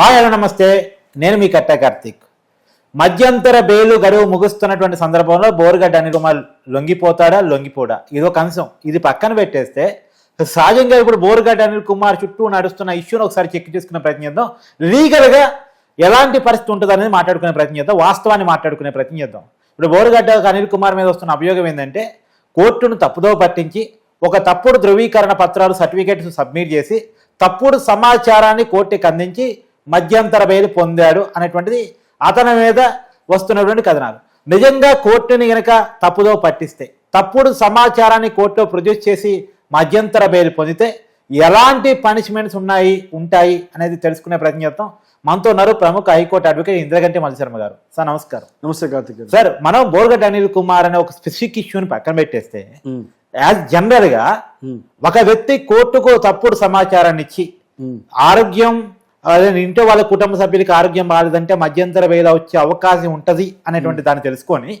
Hi hello నమస్తే. నేను మీ కట్ట కార్తీక్. మధ్యంతర బెయిలు గడువు ముగుస్తున్నటువంటి సందర్భంలో బోరుగడ్డ అనిల్ కుమార్ లొంగిపోతాడా? లొంగిపోడా? ఇదొక అంశం. ఇది పక్కన పెట్టేస్తే సహజంగా ఇప్పుడు బోరుగడ్డ అనిల్ కుమార్ చుట్టూ నడుస్తున్న ఇష్యూని ఒకసారి చెక్ చేసుకునే ప్రయత్నం చేద్దాం. లీగల్గా ఎలాంటి పరిస్థితి ఉంటుంది అనేది మాట్లాడుకునే ప్రయత్నం చేద్దాం. వాస్తవాన్ని మాట్లాడుకునే ప్రయత్నం చేద్దాం. ఇప్పుడు బోరుగడ్డ అనిల్ కుమార్ మీద వస్తున్న అభియోగం ఏంటంటే కోర్టును తప్పుదో పట్టించి ఒక తప్పుడు ధృవీకరణ పత్రాలు సర్టిఫికేట్స్ సబ్మిట్ చేసి తప్పుడు సమాచారాన్ని కోర్టుకి అందించి మధ్యంతర బెయిల్ పొందాడు అనేటువంటిది అతని మీద వస్తున్నటువంటి కథనాలు. నిజంగా కోర్టుని గనక తప్పుదో పట్టిస్తే తప్పుడు సమాచారాన్ని కోర్టులో ప్రొడ్యూస్ చేసి మధ్యంతర బెయిల్ పొందితే ఎలాంటి పనిష్మెంట్స్ ఉన్నాయి ఉంటాయి అనేది తెలుసుకునే ప్రయత్నం చేద్దాం. మనతో ఉన్నారు ప్రముఖ హైకోర్టు అడ్వకేట్ ఇంద్రగంటి మల్లిశర్మ గారు. సార్ నమస్కారం. నమస్తే కార్తిక్ సార్ మనం బోర్గడ్డ అనిల్ కుమార్ అనే ఒక స్పెసిఫిక్ ఇష్యూని పక్కన పెట్టేస్తే యాజ్ జనరల్గా ఒక వ్యక్తి కోర్టుకు తప్పుడు సమాచారాన్ని ఇచ్చి ఆరోగ్యం అదే ఇంట్లో వాళ్ళ కుటుంబ సభ్యులకి ఆరోగ్యం బాగాలేదంటే మధ్యంతర వేళ వచ్చే అవకాశం ఉంటది అనేటువంటి దాన్ని తెలుసుకొని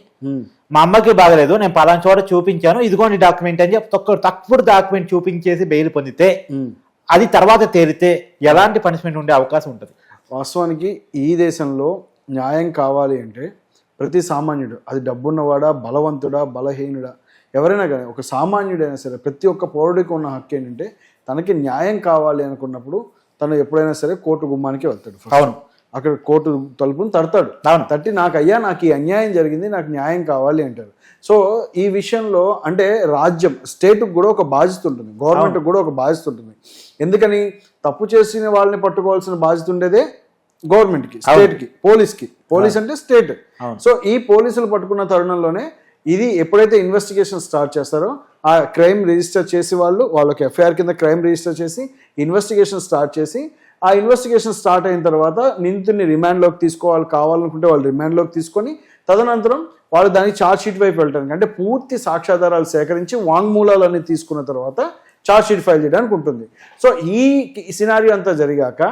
మా అమ్మకి బాగలేదు నేను పలానా చోట చూపించాను ఇదిగోండి డాక్యుమెంట్ అని చెప్పి తక్కువ డాక్యుమెంట్ చూపించేసి బెయిల్ పొందితే. అది తర్వాత తేలితే ఎలాంటి పనిష్మెంట్ ఉండే అవకాశం ఉంటుంది. వాస్తవానికి ఈ దేశంలో న్యాయం కావాలి అంటే ప్రతి సామాన్యుడు అది డబ్బున్నవాడా బలవంతుడా బలహీనుడా ఎవరైనా కానీ ఒక సామాన్యుడైనా సరే ప్రతి ఒక్క పౌరుడికి ఉన్న హక్కు ఏంటంటే తనకి న్యాయం కావాలి అనుకున్నప్పుడు తను ఎప్పుడైనా సరే కోర్టు గుమ్మానికి వెళ్తాడు. అవును. అక్కడ కోర్టు తలుపుని తడతాడు. తట్టి నాకు అయ్యా నాకు ఈ అన్యాయం జరిగింది నాకు న్యాయం కావాలి అంటారు సో ఈ విషయంలో అంటే రాజ్యం స్టేట్కి కూడా ఒక బాధ్యత ఉంటుంది. గవర్నమెంట్కి కూడా ఒక బాధ్యత ఉంటుంది. ఎందుకని? తప్పు చేసిన వాళ్ళని పట్టుకోవాల్సిన బాధ్యత ఉండేదే గవర్నమెంట్కి స్టేట్కి పోలీస్కి పోలీస్ అంటే స్టేట్. సో ఈ పోలీసులు పట్టుకున్న తరుణంలోనే ఇది ఎప్పుడైతే ఇన్వెస్టిగేషన్ స్టార్ట్ చేస్తారో ఆ క్రైమ్ రిజిస్టర్ చేసి వాళ్ళు వాళ్ళకి ఎఫ్ఐఆర్ కింద క్రైమ్ రిజిస్టర్ చేసి ఇన్వెస్టిగేషన్ స్టార్ట్ చేసి ఆ ఇన్వెస్టిగేషన్ స్టార్ట్ అయిన తర్వాత నిందితుడిని రిమాండ్లోకి తీసుకోవాలి కావాలనుకుంటే వాళ్ళు రిమాండ్లోకి తీసుకొని తదనంతరం వాళ్ళు దానికి ఛార్జ్ షీట్ వైపు వెళ్ళడానికి అంటే పూర్తి సాక్ష్యాధారాలు సేకరించి వాంగ్మూలాలన్నీ తీసుకున్న తర్వాత ఛార్జ్ షీట్ ఫైల్ చేయడానికి ఉంటుంది. సో ఈ సినారియో అంతా జరిగాక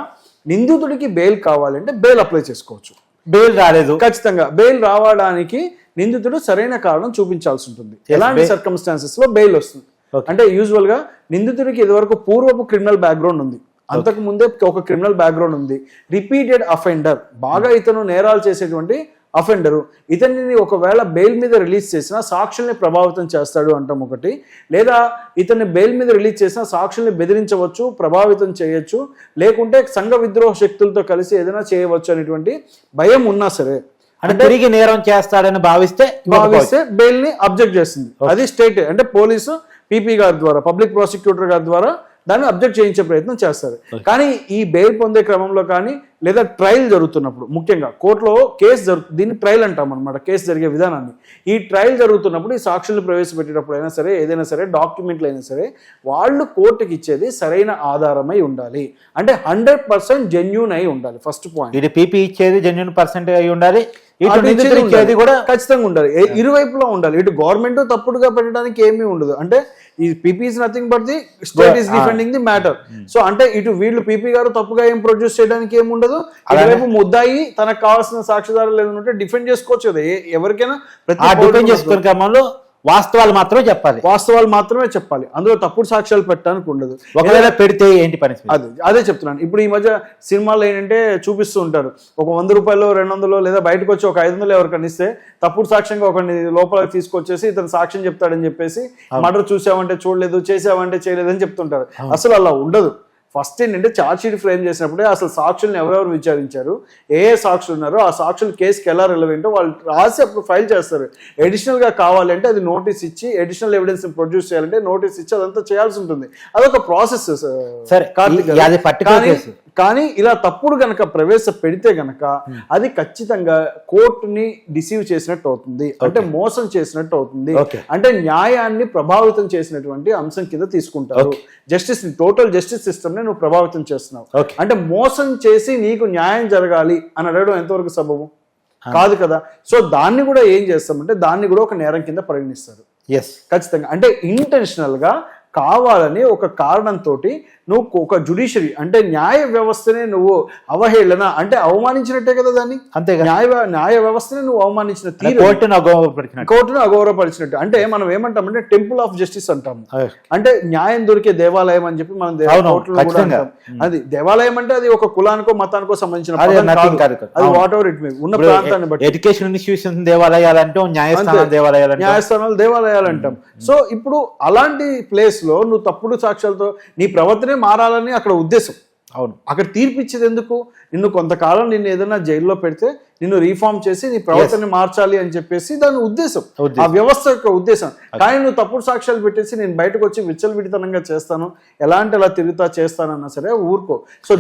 నిందితుడికి బెయిల్ కావాలంటే బెయిల్ అప్లై చేసుకోవచ్చు. బెయిల్ రాలేదు. ఖచ్చితంగా. బెయిల్ రావడానికి నిందితుడు సరైన కారణం చూపించాల్సి ఉంటుంది. ఎలాంటి సర్కమ్స్టాన్సెస్లో బెయిల్ వస్తుంది. అంటే యూజువల్గా నిందితుడికి ఇదివరకు పూర్వపు క్రిమినల్ బ్యాక్గ్రౌండ్ ఉంది. అంతకు ముందే ఒక క్రిమినల్ బ్యాక్గ్రౌండ్ ఉంది. రిపీటెడ్ అఫెండర్ బాగా ఇతను నేరాలు చేసేటువంటి అఫెండరు ఇతనిని ఒకవేళ బెయిల్ మీద రిలీజ్ చేసినా సాక్షుల్ని ప్రభావితం చేస్తాడు అంటాం ఒకటి. లేదా ఇతన్ని బెయిల్ మీద రిలీజ్ చేసినా సాక్షుల్ని బెదిరించవచ్చు ప్రభావితం చేయొచ్చు. లేకుంటే సంఘ విద్రోహ శక్తులతో కలిసి ఏదైనా చేయవచ్చు అనేటువంటి భయం ఉన్నా సరే అంటే తిరిగి నేరం చేస్తాడని భావిస్తే భావిస్తే బెయిల్ని అబ్జెక్ట్ చేస్తుంది. అది స్టేట్ అంటే పోలీసు పీపీ గారి ద్వారా పబ్లిక్ ప్రాసిక్యూటర్ గారి ద్వారా దాన్ని అబ్జెక్ట్ చేయించే ప్రయత్నం చేస్తారు. కానీ ఈ బెయిల్ పొందే క్రమంలో కానీ లేదా ట్రయల్ జరుగుతున్నప్పుడు ముఖ్యంగా కోర్టులో కేసు జరుగుతుంది దీన్ని ట్రయల్ అంటాం అనమాట కేసు జరిగే విధానాన్ని. ఈ ట్రయల్ జరుగుతున్నప్పుడు ఈ సాక్షులు ప్రవేశపెట్టేటప్పుడు అయినా సరే ఏదైనా సరే డాక్యుమెంట్లు అయినా సరే వాళ్ళు కోర్టుకి ఇచ్చేది సరైన ఆధారమై ఉండాలి. అంటే హండ్రెడ్ పర్సెంట్ జెన్యున్ అయి ఉండాలి ఫస్ట్ పాయింట్. ఇటు పీపీ ఇచ్చేది జెన్యున్ పర్సెంట్ అయి ఉండాలి ఇటు. కూడా ఖచ్చితంగా ఉండాలి. ఇరువైపులా ఉండాలి. ఇటు గవర్నమెంట్ తప్పుడుగా పెట్టడానికి ఏమీ ఉండదు. అంటే ఈ PP is nothing but the state is defending the matter so అంటే ఇటు వీళ్ళు పీపీ గారు తప్పుగా ఏం ప్రొడ్యూస్ చేయడానికి ఏమి ఉండదు. ఇటువైపు ముద్దాయి తనకు కావాల్సిన సాక్షిదారులు ఏదైనా ఉంటే డిఫెండ్ చేసుకోవచ్చు కదా. ఎవరికైనా ప్రతి చేసుకునే క్రమంలో వాస్తవాలు మాత్రమే చెప్పాలి. వాస్తవాలు మాత్రమే చెప్పాలి. అందులో తప్పుడు సాక్ష్యాలు పెట్టడానికి ఉండదు. ఒకవేళ పెడితే ఏంటి పని అదే అదే చెప్తున్నాను. ఇప్పుడు ఈ మధ్య సినిమాలు ఏంటంటే చూపిస్తూ ఉంటారు. ఒక వంద రూపాయలు రెండు వందలు లేదా బయటకు వచ్చి ఒక ఐదు వందలు ఎవరికైనా ఇస్తే తప్పుడు సాక్ష్యంగా ఒకరిని లోపలికి తీసుకొచ్చేసి ఇతను సాక్ష్యం చెప్తాడని చెప్పేసి మర్డర్ చూసావంటే చూడలేదు చేసావంటే చేయలేదు అని చెప్తుంటారు అసలు అలా ఉండదు. ఫస్ట్ ఏంటంటే ఛార్జ్ షీట్ ఫ్రేమ్ చేసినప్పుడే అసలు సాక్షుల్ని ఎవరెవరు విచారించారు? ఏ ఏ సాక్షులు ఉన్నారో ఆ సాక్షులు కేసుకి ఎలా రిలవెంటో వాళ్ళు రాసి అప్పుడు ఫైల్ చేస్తారు. అడిషనల్గా కావాలంటే అది నోటీస్ ఇచ్చి అడిషనల్ ఎవిడెన్స్ ప్రొడ్యూస్ చేయాలంటే నోటీస్ ఇచ్చి అదంతా చేయాల్సి ఉంటుంది. అదొక ప్రాసెస్ సరే, అది particular case. కానీ ఇలా తప్పుడు గనక ప్రవేశ పెడితే గనక అది ఖచ్చితంగా కోర్టుని డిసీవ్ చేసినట్టు అవుతుంది. అంటే మోసం చేసినట్టు అవుతుంది. అంటే న్యాయాన్ని ప్రభావితం చేసినటువంటి అంశం కింద తీసుకుంటారు. జస్టిస్ టోటల్ జస్టిస్ సిస్టమ్ని నువ్వు ప్రభావితం చేస్తున్నావు. అంటే మోసం చేసి నీకు న్యాయం జరగాలి అని అడగడం ఎంతవరకు సబబు? కాదు కదా. సో దాన్ని కూడా ఏం చేస్తామంటే దాన్ని కూడా ఒక నేరం కింద పరిగణిస్తారు. ఎస్ ఖచ్చితంగా. అంటే ఇంటెన్షనల్గా కావాలని ఒక కారణంతో నువ్వు ఒక జుడిషియరీ అంటే న్యాయ వ్యవస్థనే నువ్వు అవహేళన అంటే అవమానించినట్టే కదా దాన్ని? అంతేగా న్యాయ న్యాయ వ్యవస్థనే నువ్వు అవమానించిన తీరు కోర్టును అగౌరవపరిచినట్టు. కోర్టును అగౌరవపరిచినట్టు. అంటే మనం ఏమంటామంటే టెంపుల్ ఆఫ్ జస్టిస్ అంటాం. అంటే న్యాయం దొరికే దేవాలయం అని చెప్పి మనం. అంటాం. అది దేవాలయం అంటే అది ఒక కులానికో మతానికో సంబంధించిన అదే. వాట్ ఎవర్ ఇట్ మే ఉన్న ప్రాంతాన్ని బట్టి. ఎడ్యుకేషన్ ఇన్స్టిట్యూషన్ దేవాలయాలంటే న్యాయస్థానం దేవాలయాలంటే న్యాయస్థానాలు దేవాలయాలు అంటాం. సో ఇప్పుడు అలాంటి ప్లేస్ లో నువ్వు తప్పుడు సాక్ష్యాలతో నీ ప్రవర్తనే మారాలని అక్కడ ఉద్దేశం. అవును. అక్కడ తీర్పు ఇచ్చేది ఎందుకు నిన్ను కొంతకాలం నిన్ను ఏదైనా జైల్లో పెడితే నిన్ను రీఫార్మ్ చేసి నీ ప్రవర్తన మార్చాలి అని చెప్పేసి దాని ఉద్దేశం. ఆ వ్యవస్థ యొక్క ఉద్దేశం. కానీ నువ్వు తప్పుడు సాక్ష్యాలు పెట్టేసి నేను బయటకు వచ్చి విచ్చలవిడితనంగా చేస్తాను ఎలాంటి అలా తిరుగుతా చేస్తానన్నా సరే ఊరుకో. So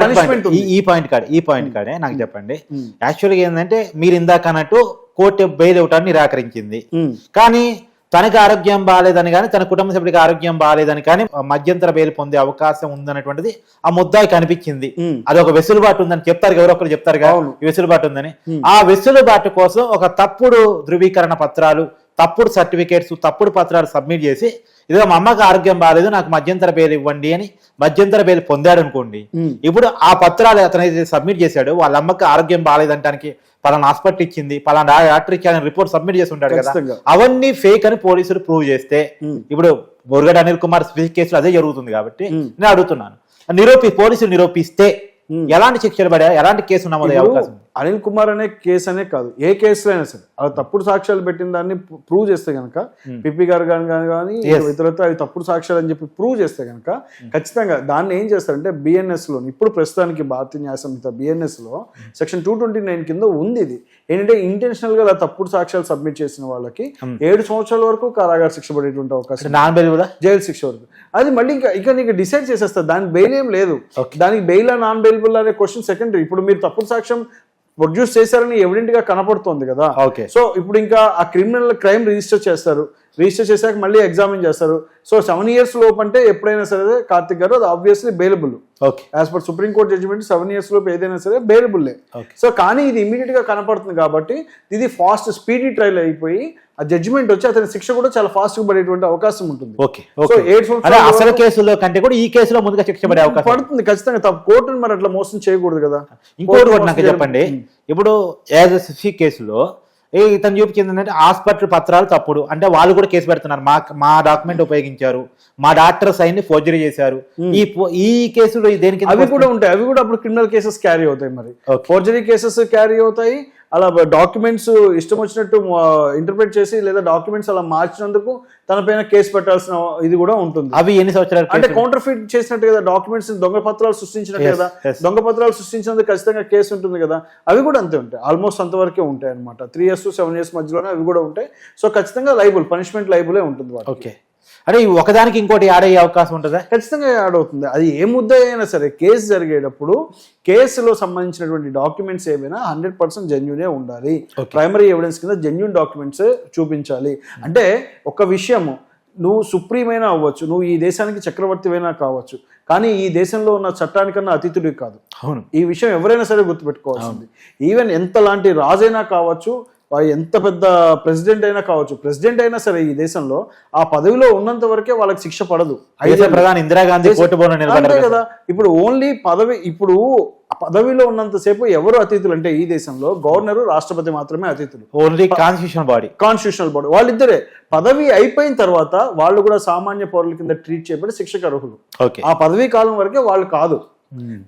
punishment. ఈ ఈ పాయింట్ కాడే ఈ పాయింట్ కాడే నాకు చెప్పండి. యాక్చువల్గా ఏంటంటే మీరు ఇందాక అన్నట్టు కోర్టు బెయిల్ ఇవ్వటాన్ని నిరాకరించింది. కానీ తనకి ఆరోగ్యం బాగాలేదని కానీ తన కుటుంబ సభ్యుడికి ఆరోగ్యం బాగాలేదని కానీ మధ్యంతర బెయిల్ పొందే అవకాశం ఉందన్నటువంటిది ఆ ముద్దాయి కనిపించింది అది ఒక వెసులుబాటు ఉందని చెప్తారు ఎవరో ఒకరు చెప్తారు వెసులుబాటు ఉందని. ఆ వెసులుబాటు కోసం ఒక తప్పుడు ధృవీకరణ పత్రాలు తప్పుడు సర్టిఫికేట్స్ తప్పుడు పత్రాలు సబ్మిట్ చేసి ఇదిగో మా అమ్మకి ఆరోగ్యం బాగాలేదు నాకు మధ్యంతర బెయిల్ ఇవ్వండి అని మధ్యంతర బెయిల్ పొందాడు అనుకోండి ఇప్పుడు ఆ పత్రాలు అతను సబ్మిట్ చేశాడు వాళ్ళ అమ్మకి ఆరోగ్యం బాగాలేదంటానికి పలానా హాస్పిటల్ ఇచ్చింది పలానా డాక్టర్ ఇచ్చాడని రిపోర్ట్ సబ్మిట్ చేసి ఉంటాడు కదా. అవన్నీ ఫేక్ అని పోలీసులు ప్రూవ్ చేస్తే ఇప్పుడు మురుగడ్ అనిల్ కుమార్ కేసులో అదే జరుగుతుంది కాబట్టి నేను అడుగుతున్నాను. నిరూపి పోలీసులు నిరూపిస్తే ఎలాంటి శిక్షలు పడే ఎలాంటి కేసు నమోదయ్యే ఇప్పుడు అవకాశం? ఉంది? అనిల్ కుమార్ అనే కేసు అనే కాదు. ఏ కేసులో అయినా సరే. అలా తప్పుడు సాక్ష్యాలు పెట్టిన దాన్ని ప్రూవ్ చేస్తే గనక పిపి గారు కానీ కానీ కానీ ఇతరత్ర అవి తప్పుడు సాక్ష్యాలు అని చెప్పి ప్రూవ్ చేస్తే గనక ఖచ్చితంగా దాన్ని ఏం చేస్తారంటే బిఎన్ఎస్లో ఇప్పుడు ప్రస్తుతానికి భారతీయ న్యాయ సంహిత బిఎన్ఎస్లో సెక్షన్ టూ ట్వంటీ నైన్ కింద ఉంది ఇది. ఏంటంటే ఇంటెన్షనల్గా తప్పుడు సాక్ష్యాలు సబ్మిట్ చేసిన వాళ్ళకి ఏడు సంవత్సరాల వరకు కారాగార శిక్ష పడేటువంటి అవకాశం నాన్ బెయిల్ కూడా? జైలు శిక్ష వరకు. అది మళ్ళీ ఇంకా ఇక నీకు డిసైడ్ చేసేస్తారు దానికి బెయిల్ ఏం లేదు. దానికి బెయిల్ నాన్ బెయిలబుల్ అనే క్వశ్చన్ సెకండరీ ఇప్పుడు మీరు తప్పుడు సాక్ష్యం ప్రొడ్యూస్ చేశారని ఎవిడెంట్గా కనపడుతోంది కదా. ఓకే సో ఇప్పుడు ఇంకా ఆ క్రిమినల్ క్రైమ్ రిజిస్టర్ చేస్తారు. రిజిస్టర్ చేశాక మళ్ళీ ఎగ్జామిన్ చేస్తారు. సో సెవెన్ ఇయర్స్ లోపు అంటే ఎప్పుడైనా సరే కార్తిక్ గారు అది obviously bailable okay. As per supreme court judgment seven years లోపు ఏదైనా సరే బెయిలబుల్లే. సో కానీ ఇది ఇమీడియట్గా కనపడుతుంది కాబట్టి ఇది ఫాస్ట్ స్పీడీ ట్రయల్ అయిపోయి ఆ జడ్జిమెంట్ వచ్చి అతని శిక్ష కూడా చాలా ఫాస్ట్గా పడేటువంటి అవకాశం ఉంటుంది. ఓకే అసలు కేసులో కంటే కూడా ఈ కేసులో ముందుగా శిక్ష పడే అవకాశం. పడుతుంది ఖచ్చితంగా. తప్ప. కోర్టును మరి అట్లా మోసం చేయకూడదు కదా. ఇంకోటి నాకు చెప్పండి. ఇప్పుడు యాజ్ ఎస్ఎస్సి కేసులో ఏ ఇతను చూపించింది ఏంటంటే హాస్పిటల్ పత్రాలు తప్పుడు. అంటే వాళ్ళు కూడా కేసు పెడుతున్నారు. మా మా డాక్యుమెంట్ ఉపయోగించారు. మా డాక్టర్ సైన్ని ఫోర్జరీ చేశారు. ఈ ఈ కేసులో దేనికి అవి కూడా ఉంటాయి. అవి కూడా అప్పుడు క్రిమినల్ కేసెస్ క్యారీ అవుతాయి మరి. ఫోర్జరీ కేసెస్ క్యారీ అవుతాయి. అలా డాక్యుమెంట్స్ ఇష్టం వచ్చినట్టు ఇంటర్ప్రిట్ చేసి లేదా డాక్యుమెంట్స్ అలా మార్చినందుకు తన పైన కేసు పెట్టాల్సిన ఇది కూడా ఉంటుంది. అవి ఎన్ని సంవత్సరాలు అంటే కౌంటర్ ఫిట్ చేసినట్టు కదా డాక్యుమెంట్స్ దొంగ పత్రాలు సృష్టించినట్టు కదా. దొంగ పత్రాలు సృష్టించినందుకు ఖచ్చితంగా కేసు ఉంటుంది కదా అవి కూడా అంతే ఉంటాయి. ఆల్మోస్ట్ అంతవరకే ఉంటాయి అనమాట three years to seven years మధ్యలోనే అవి కూడా ఉంటాయి. సో ఖచ్చితంగా లైబుల్ పనిష్మెంట్ లైబులే ఉంటుంది ఓకే అంటే ఒకదానికి ఇంకోటి యాడ్ అయ్యే అవకాశం ఉంటుందా? ఖచ్చితంగా యాడ్ అవుతుంది. అది ఏ ముద్ద అయినా సరే కేసు జరిగేటప్పుడు కేసులో సంబంధించినటువంటి డాక్యుమెంట్స్ ఏవైనా హండ్రెడ్ పర్సెంట్ జెన్యునే ఉండాలి. ప్రైమరీ ఎవిడెన్స్ కింద జెన్యున్ డాక్యుమెంట్స్ చూపించాలి. అంటే ఒక విషయము నువ్వు సుప్రీమైనా అవ్వచ్చు నువ్వు ఈ దేశానికి చక్రవర్తివైనా కావచ్చు కానీ ఈ దేశంలో ఉన్న చట్టానికన్నా అతిథుడివి కాదు. అవును. ఈ విషయం ఎవరైనా సరే గుర్తుపెట్టుకోవాల్సింది. ఈవెన్ ఎంతలాంటి రాజైనా కావచ్చు ఎంత పెద్ద ప్రెసిడెంట్ అయినా కావచ్చు ప్రెసిడెంట్ అయినా సరే ఈ దేశంలో ఆ పదవిలో ఉన్నంత వరకే వాళ్ళకి శిక్ష పడదు. దేశ ప్రధాని ఇందిరాగాంధీ కోర్టు అంతే కదా. ఇప్పుడు ఓన్లీ పదవి ఇప్పుడు పదవిలో ఉన్నంతసేపు ఎవరు అతిథులు అంటే ఈ దేశంలో గవర్నరు రాష్ట్రపతి మాత్రమే అతిథులు only constitution body constitutional body వాళ్ళిద్దరే. పదవి అయిపోయిన తర్వాత వాళ్ళు కూడా సామాన్య పౌరుల కింద ట్రీట్ చేయబడి శిక్షకు అర్హులు. ఆ పదవీ కాలం వరకే వాళ్ళు కాదు.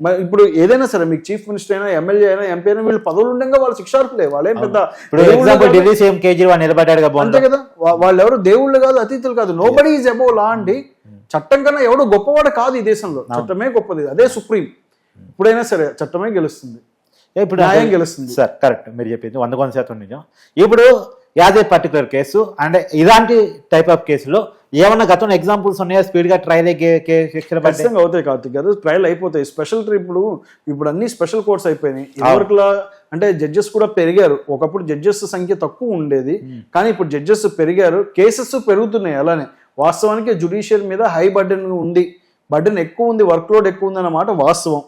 మరి ఇప్పుడు ఏదైనా సరే మీకు చీఫ్ మినిస్టర్ అయినా ఎమ్మెల్యే అయినా ఎంపీ అయినా వీళ్ళు పదవులు ఉండగా వాళ్ళు శిక్షార్హులే. వాళ్ళేం పెద్ద ఎగ్జాంపుల్. ఢిల్లీ సీఎం కేజ్రీవాల్ నిలబడ్డాడు కదా అంతే కదా? వాళ్ళు ఎవరు దేవుళ్ళు కాదు అతిథులు కాదు. Nobody is above law అండి చట్టం కన్నా ఎవడు గొప్పవాడు కాదు ఈ దేశంలో. చట్టమే గొప్పది. అదే సుప్రీం. ఇప్పుడైనా సరే చట్టమే గెలుస్తుంది. ఇప్పుడు న్యాయం గెలుస్తుంది. సార్ కరెక్ట్ మీరు చెప్పింది వంద కొంత శాతం నిజం. ఇప్పుడు యాజ్ ఏ పర్టికులర్ కేసు అంటే ఇలాంటి టైప్ ఆఫ్ కేసులో ఏమన్నా గతంలో ఎగ్జాంపుల్స్ ఉన్నాయా? స్పీడ్గా ట్రైల్ శిక్షణ పడ్డాయి ఖచ్చితంగా అవుతాయి కార్తిక్ గారు. ట్రయల్ అయిపోతాయి. స్పెషల్ ఇప్పుడు ఇప్పుడు అన్ని స్పెషల్ కోర్ట్స్ అయిపోయినాయి. ఇదివరకులా అంటే జడ్జెస్ కూడా పెరిగారు. ఒకప్పుడు జడ్జెస్ సంఖ్య తక్కువ ఉండేది. కానీ ఇప్పుడు జడ్జెస్ పెరిగారు. కేసెస్ పెరుగుతున్నాయి అలానే. వాస్తవానికి జుడిషియల్ మీద హై బర్డెన్ ఉంది. బర్డెన్ ఎక్కువ ఉంది వర్క్ లోడ్ ఎక్కువ ఉందన్నమాట వాస్తవం.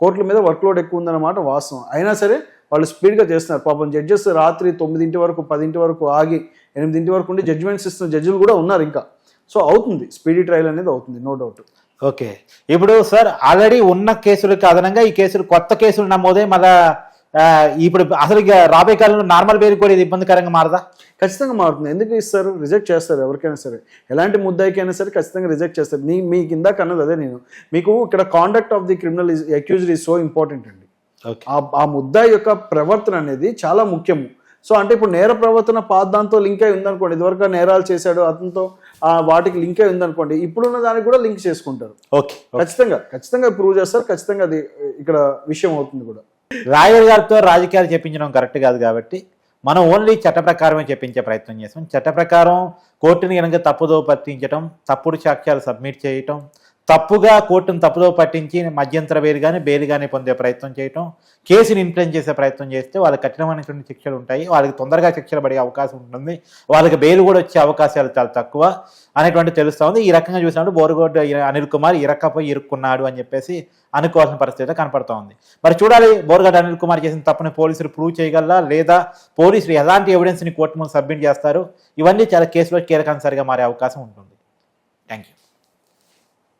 కోర్టుల మీద వర్క్ లోడ్ ఎక్కువ ఉందన్నమాట వాస్తవం. అయినా సరే వాళ్ళు స్పీడ్గా చేస్తున్నారు. పాపం జడ్జెస్ రాత్రి తొమ్మిదింటి వరకు పదింటి వరకు ఆగి ఎనిమిదింటి వరకు ఉండి జడ్జిమెంట్స్ ఇస్తున్న జడ్జిలు కూడా ఉన్నారు ఇంకా. సో అవుతుంది. స్పీడీ ట్రయల్ అనేది అవుతుంది నో డౌట్. ఓకే. ఇప్పుడు సార్ ఆల్రెడీ ఉన్న కేసులకు అదనంగా ఈ కేసులు కొత్త కేసులు నమోదై మళ్ళా ఇప్పుడు అసలు ఇక రాబోయే కాలంలో నార్మల్ బెయిల్ కూడా ఇది ఇబ్బందికరంగా మారదా? ఖచ్చితంగా మారుతుంది. ఎందుకు ఇస్తారు రిజెక్ట్ చేస్తారు ఎవరికైనా సరే? ఎలాంటి ముద్దాయికైనా సరే ఖచ్చితంగా రిజెక్ట్ చేస్తారు. నీ మీ కింద అన్నది అదే నేను. మీకు ఇక్కడ conduct of the criminal is accused is so important అండి. ఓకే. ఆ ఆ ముద్దాయి యొక్క ప్రవర్తన అనేది చాలా ముఖ్యము. సో అంటే ఇప్పుడు నేర ప్రవర్తన పాదాంతో లింక్ అయి ఉందనుకోండి ఇదివరకు నేరాలు చేశాడు అతనితో వాటికి లింక్ అయి ఉందనుకోండి ఇప్పుడున్న దానికి కూడా లింక్ చేసుకుంటారు. ఓకే ఖచ్చితంగా ఖచ్చితంగా ప్రూవ్ చేస్తారు ఖచ్చితంగా అది ఇక్కడ విషయం అవుతుంది కూడా. రాయర్ గారితో రాజకీయాలు చెప్పించడం కరెక్ట్ కాదు కాబట్టి మనం ఓన్లీ చట్ట ప్రకారమే చెప్పించే ప్రయత్నం చేస్తాం. చట్ట ప్రకారం కోర్టుని కనుక తప్పుదో పట్టించడం తప్పుడు సాక్ష్యాలు సబ్మిట్ చేయటం తప్పుగా కోర్టును తప్పుదో పట్టించి మధ్యంతర వేరు కానీ బెయిల్ కానీ పొందే ప్రయత్నం చేయటం కేసుని ఇన్ఫ్లుయెన్స్ చేసే ప్రయత్నం చేస్తే వాళ్ళకి కఠినమైనటువంటి శిక్షలు ఉంటాయి వాళ్ళకి తొందరగా శిక్షలు పడే అవకాశం ఉంటుంది వాళ్ళకి బెయిల్ కూడా వచ్చే అవకాశాలు చాలా తక్కువ అనేటువంటి తెలుస్తూ ఉంది. ఈ రకంగా చూసినప్పుడు బోరుగోడ్ అనిల్ కుమార్ ఇరక్కపోయి ఇరుక్కున్నాడు అని చెప్పేసి అనుకోవాల్సిన పరిస్థితి కనపడుతూ ఉంది. మరి చూడాలి బోర్గడ్ అనిల్ కుమార్ చేసిన తప్పుని పోలీసులు ప్రూవ్ చేయగలరా లేదా పోలీసులు ఎలాంటి ఎవిడెన్స్ని కోర్టు ముందు సబ్మిట్ చేస్తారు? ఇవన్నీ చాలా కేసులో కీలకాంశాలుగా మారే అవకాశం ఉంటుంది. Thank you